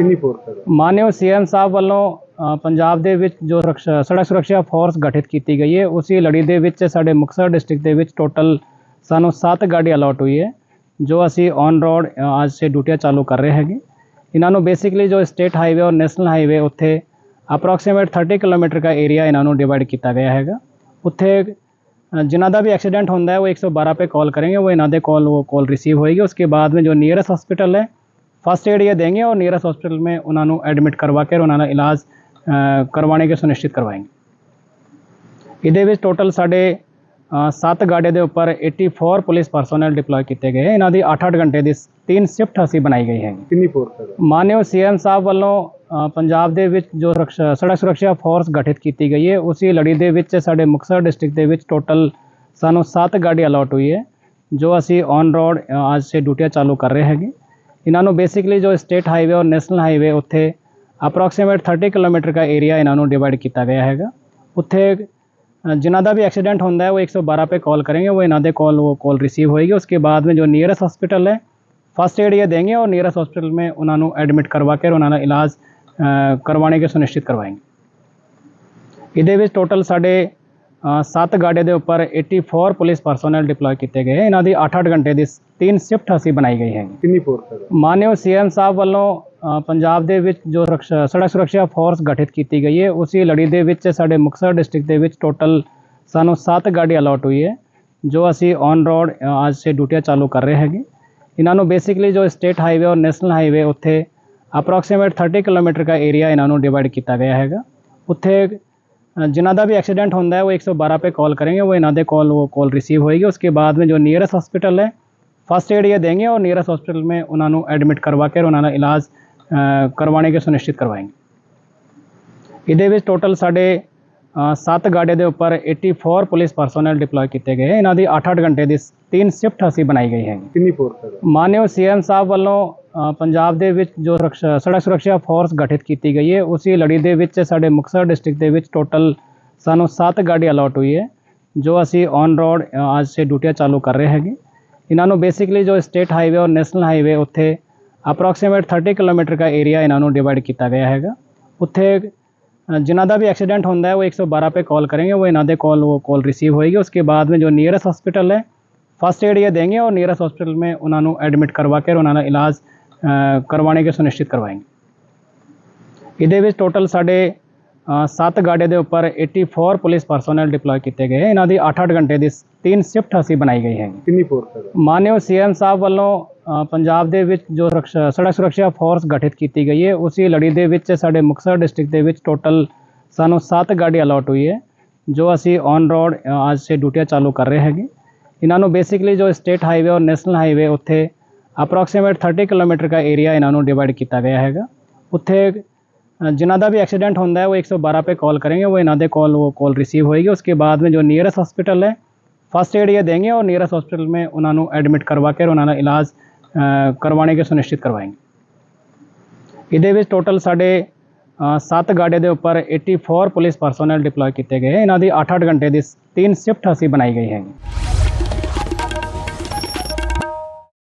ਕਿੰਨੀ ਫੋਰਸ ਹੈ ਮਾਨਯੋਗ ਸੀਐਮ ਸਾਹਿਬ ਵੱਲੋਂ ਅ, ਪੰਜਾਬ ਦੇ ਵਿੱਚ ਜੋ ਸੁਰੱਖਿਆ- ਸੜਕ ਸੁਰੱਖਿਆ ਫੋਰਸ ਗਠਿਤ ਕੀਤੀ ਗਈ ਹੈ ਉਸੇ ਲੜੀ ਦੇ ਵਿੱਚ ਸਾਡੇ ਮੁਕਤਸਰ ਡਿਸਟ੍ਰਿਕਟ ਦੇ ਵਿੱਚ ਟੋਟਲ ਸਾਨੂੰ 7 ਗਾੜੀ ਅਲਾਟ ਹੋਈ ਹੈ ਜੋ ਅਸੀਂ ਔਨ ਰੋਡ ਅੱਜ ਸੇ ਡਿਊਟੀਆਂ ਚਾਲੂ ਕਰ ਰਹੇ ਹੈਗੇ ਇਹਨਾਂ ਨੂੰ ਬੇਸਿਕਲੀ ਜੋ ਸਟੇਟ ਹਾਈਵੇ ਔਰ ਨੈਸ਼ਨਲ ਹਾਈਵੇ ਉੱਥੇ ਅਪਰੋਕਸੀਮੇਟ 30 ਕਿਲੋਮੀਟਰ ਦਾ ਏਰੀਆ ਇਹਨਾਂ ਨੂੰ ਡਿਵਾਈਡ ਕੀਤਾ ਗਿਆ ਹੈਗਾ ਉੱਥੇ अ, जिन्ना का भी एक्सीडेंट होता है वो 112 पे कॉल करेंगे वो इन्होंने कॉल वो कॉल रिसीव होएगी उसके बाद में जो नियरेस्ट हॉस्पिटल है फर्स्ट एड ये देंगे और नियरेस्ट हॉस्पिटल में उन्होंने एडमिट करवा के उन्होंने इलाज अ, करवाने के सुनिश्चित करवाएंगे ਇਹਦੇ ਵਿੱਚ ਟੋਟਲ ਸਾਡੇ 7 ਗਾੜੇ ਦੇ ਉੱਪਰ 84 ਪੁਲਿਸ ਪਰਸਨਲ ਡਿਪਲੋਏ ਕੀਤੇ ਗਏ ਇਹਨਾਂ ਦੀ 8-8 ਘੰਟੇ ਦੀ ਤਿੰਨ ਸ਼ਿਫਟ ਅਸੀਂ ਬਣਾਈ ਗਈ ਹੈਗੀ ਕਿੰਨੀ ਫੋਰਸ ਹੈ ਮਾਨਯੋਗ ਸੀਐਮ ਸਾਹਿਬ ਵੱਲੋਂ ਅ, ਪੰਜਾਬ ਦੇ ਵਿੱਚ ਜੋ ਸੁਰੱਖਿਆ- ਸੜਕ ਸੁਰੱਖਿਆ ਫੋਰਸ ਗਠਿਤ ਕੀਤੀ ਗਈ ਹੈ ਉਸੇ ਲੜੀ ਦੇ ਵਿੱਚ ਸਾਡੇ ਮੁਕਤਸਰ ਡਿਸਟ੍ਰਿਕਟ ਦੇ ਵਿੱਚ ਟੋਟਲ ਸਾਨੂੰ 7 ਗਾੜੀ ਅਲਾਟ ਹੋਈ ਹੈ ਜੋ ਅਸੀਂ ਔਨ ਰੋਡ ਅੱਜ ਸੇ ਡਿਊਟੀਆਂ ਚਾਲੂ ਕਰ ਰਹੇ ਹੈਗੇ ਇਹਨਾਂ ਨੂੰ ਬੇਸਿਕਲੀ ਜੋ ਸਟੇਟ ਹਾਈਵੇ ਔਰ ਨੈਸ਼ਨਲ ਹਾਈਵੇ ਉੱਥੇ ਅਪਰੋਕਸੀਮੇਟ 30 ਕਿਲੋਮੀਟਰ ਦਾ ਏਰੀਆ ਇਹਨਾਂ ਨੂੰ ਡਿਵਾਈਡ ਕੀਤਾ ਗਿਆ ਹੈਗਾ ਉੱਥੇ अ, जिन्ना का भी एक्सीडेंट होता है वो 112 पे कॉल करेंगे वो इन्होंने कॉल वो कॉल रिसीव होएगी उसके बाद में जो नियरेस्ट हॉस्पिटल है फर्स्ट एड ये देंगे और नियरेस्ट हॉस्पिटल में उन्होंने एडमिट करवा के उन्होंने इलाज अ, करवाने के सुनिश्चित करवाएंगे ਇਹਦੇ ਵਿੱਚ ਟੋਟਲ 7 ਗਾੜੇ ਦੇ ਉੱਪਰ 84 ਪੁਲਿਸ ਪਰਸਨਲ ਡਿਪਲੋਏ ਕੀਤੇ ਗਏ। ਇਹਨਾਂ ਦੀ 8-8 ਘੰਟੇ ਦੀ ਤਿੰਨ ਸ਼ਿਫਟ ਅਸੀਂ ਬਣਾਈ ਗਈ ਹੈਗੀ। ਕਿੰਨੀ ਫੋਰਸ ਹੈ? ਮਾਨਯੋਗ ਸੀਐਮ ਸਾਹਿਬ ਵੱਲੋਂ ਪੰਜਾਬ ਦੇ ਵਿੱਚ ਜੋ ਸੜਕ ਸੁਰੱਖਿਆ ਫੋਰਸ ਗਠਿਤ ਕੀਤੀ ਗਈ ਹੈ ਉਸੇ ਲੜੀ ਦੇ ਵਿੱਚ ਸਾਡੇ ਮੁਕਤਸਰ ਡਿਸਟ੍ਰਿਕਟ ਦੇ ਵਿੱਚ ਟੋਟਲ ਸਾਨੂੰ 7 ਗਾੜੀ ਅਲਾਟ ਹੋਈ ਹੈ ਜੋ ਅਸੀਂ ਔਨ ਰੋਡ ਅੱਜ ਸੇ ਡਿਊਟੀਆਂ ਚਾਲੂ ਕਰ ਰਹੇ ਹੈਗੇ। ਇਹਨਾਂ ਨੂੰ ਬੇਸਿਕਲੀ ਜੋ ਸਟੇਟ ਹਾਈਵੇ ਔਰ ਨੈਸ਼ਨਲ ਹਾਈਵੇ ਉੱਥੇ ਅਪਰੋਕਸੀਮੇਟ 30 ਕਿਲੋਮੀਟਰ ਦਾ ਏਰੀਆ ਇਹਨਾਂ ਨੂੰ ਡਿਵਾਈਡ ਕੀਤਾ ਗਿਆ ਹੈਗਾ। ਉੱਥੇ अ, जिन्ना का भी एक्सीडेंट होता है वो 112 पे कॉल करेंगे वो इन्होंने कॉल वो कॉल रिसीव होएगी उसके बाद में जो नियरेस्ट हॉस्पिटल है फर्स्ट एड ये देंगे और नियरेस्ट हॉस्पिटल में उन्होंने एडमिट करवा के उन्होंने इलाज अ, करवाने के सुनिश्चित करवाएंगे ਇਹਦੇ ਵਿੱਚ ਟੋਟਲ ਸਾਡੇ 7 ਗਾੜੇ ਦੇ ਉੱਪਰ 84 ਪੁਲਿਸ ਪਰਸਨਲ ਡਿਪਲੋਏ ਕੀਤੇ ਗਏ ਇਹਨਾਂ ਦੀ 8-8 ਘੰਟੇ ਦੀ ਤਿੰਨ ਸ਼ਿਫਟ ਅਸੀਂ ਬਣਾਈ ਗਈ ਹੈਗੀ ਕਿੰਨੀ ਫੋਰਸ ਹੈ ਮਾਨਯੋਗ ਸੀਐਮ ਸਾਹਿਬ ਵੱਲੋਂ ਅ, ਪੰਜਾਬ ਦੇ ਵਿੱਚ ਜੋ ਸੁਰੱਖਿਆ- ਸੜਕ ਸੁਰੱਖਿਆ ਫੋਰਸ ਗਠਿਤ ਕੀਤੀ ਗਈ ਹੈ ਉਸੇ ਲੜੀ ਦੇ ਵਿੱਚ ਸਾਡੇ ਮੁਕਤਸਰ ਡਿਸਟ੍ਰਿਕਟ ਦੇ ਵਿੱਚ ਟੋਟਲ ਸਾਨੂੰ 7 ਗਾੜੀ ਅਲਾਟ ਹੋਈ ਹੈ ਜੋ ਅਸੀਂ ਔਨ ਰੋਡ ਅੱਜ ਸੇ ਡਿਊਟੀਆਂ ਚਾਲੂ ਕਰ ਰਹੇ ਹੈਗੇ ਇਹਨਾਂ ਨੂੰ ਬੇਸਿਕਲੀ ਜੋ ਸਟੇਟ ਹਾਈਵੇ ਔਰ ਨੈਸ਼ਨਲ ਹਾਈਵੇ ਉੱਥੇ ਅਪਰੋਕਸੀਮੇਟ 30 ਕਿਲੋਮੀਟਰ ਦਾ ਏਰੀਆ ਇਹਨਾਂ ਨੂੰ ਡਿਵਾਈਡ ਕੀਤਾ ਗਿਆ ਹੈਗਾ ਉੱਥੇ अ, जिन्ना का भी एक्सीडेंट होता है वो 112 पे कॉल करेंगे वो इन्होंने कॉल वो कॉल रिसीव होएगी उसके बाद में जो नियरेस्ट हॉस्पिटल है फर्स्ट एड ये देंगे और नियरेस्ट हॉस्पिटल में उन्होंने एडमिट करवा के उन्होंने इलाज अ, करवाने के सुनिश्चित करवाएंगे ਇਹਦੇ ਵਿੱਚ ਟੋਟਲ ਸਾਡੇ 7 ਗਾੜੇ ਦੇ ਉੱਪਰ 84 ਪੁਲਿਸ ਪਰਸਨਲ ਡਿਪਲੋਏ ਕੀਤੇ ਗਏ ਇਹਨਾਂ ਦੀ 8-8 ਘੰਟੇ ਦੀ ਤਿੰਨ ਸ਼ਿਫਟ ਅਸੀਂ ਬਣਾਈ ਗਈ ਹੈਗੀ ਕਿੰਨੀ ਫੋਰਸ ਹੈ ਮਾਨਯੋਗ ਸੀਐਮ ਸਾਹਿਬ ਵੱਲੋਂ ਅ, ਪੰਜਾਬ ਦੇ ਵਿੱਚ ਜੋ ਸੁਰੱਖਿਆ- ਸੜਕ ਸੁਰੱਖਿਆ ਫੋਰਸ ਗਠਿਤ ਕੀਤੀ ਗਈ ਹੈ ਉਸੇ ਲੜੀ ਦੇ ਵਿੱਚ ਸਾਡੇ ਮੁਕਤਸਰ ਡਿਸਟ੍ਰਿਕਟ ਦੇ ਵਿੱਚ ਟੋਟਲ ਸਾਨੂੰ 7 ਗਾੜੀ ਅਲਾਟ ਹੋਈ ਹੈ ਜੋ ਅਸੀਂ ਔਨ ਰੋਡ ਅੱਜ ਸੇ ਡਿਊਟੀਆਂ ਚਾਲੂ ਕਰ ਰਹੇ ਹੈਗੇ ਇਹਨਾਂ ਨੂੰ ਬੇਸਿਕਲੀ ਜੋ ਸਟੇਟ ਹਾਈਵੇ ਔਰ ਨੈਸ਼ਨਲ ਹਾਈਵੇ ਉੱਥੇ ਅਪਰੋਕਸੀਮੇਟ 30 ਕਿਲੋਮੀਟਰ ਦਾ ਏਰੀਆ ਇਹਨਾਂ ਨੂੰ ਡਿਵਾਈਡ ਕੀਤਾ ਗਿਆ ਹੈਗਾ ਉੱਥੇ अ, जिन्ना का भी एक्सीडेंट होता है वो 112 पे कॉल करेंगे वो इन्होंने कॉल वो कॉल रिसीव होएगी उसके बाद में जो नियरेस्ट हॉस्पिटल है फर्स्ट एड ये देंगे और नियरेस्ट हॉस्पिटल में उन्होंने एडमिट करवा के उन्होंने इलाज अ, करवाने के सुनिश्चित करवाएंगे ਇਹਦੇ ਵਿੱਚ ਟੋਟਲ ਸਾਡੇ 7 ਗਾੜੇ ਦੇ ਉੱਪਰ 84 ਪੁਲਿਸ ਪਰਸਨਲ ਡਿਪਲੋਏ ਕੀਤੇ ਗਏ ਇਹਨਾਂ ਦੀ 8-8 ਘੰਟੇ ਦੀ ਤਿੰਨ ਸ਼ਿਫਟ ਅਸੀਂ ਬਣਾਈ ਗਈ ਹੈਗੀ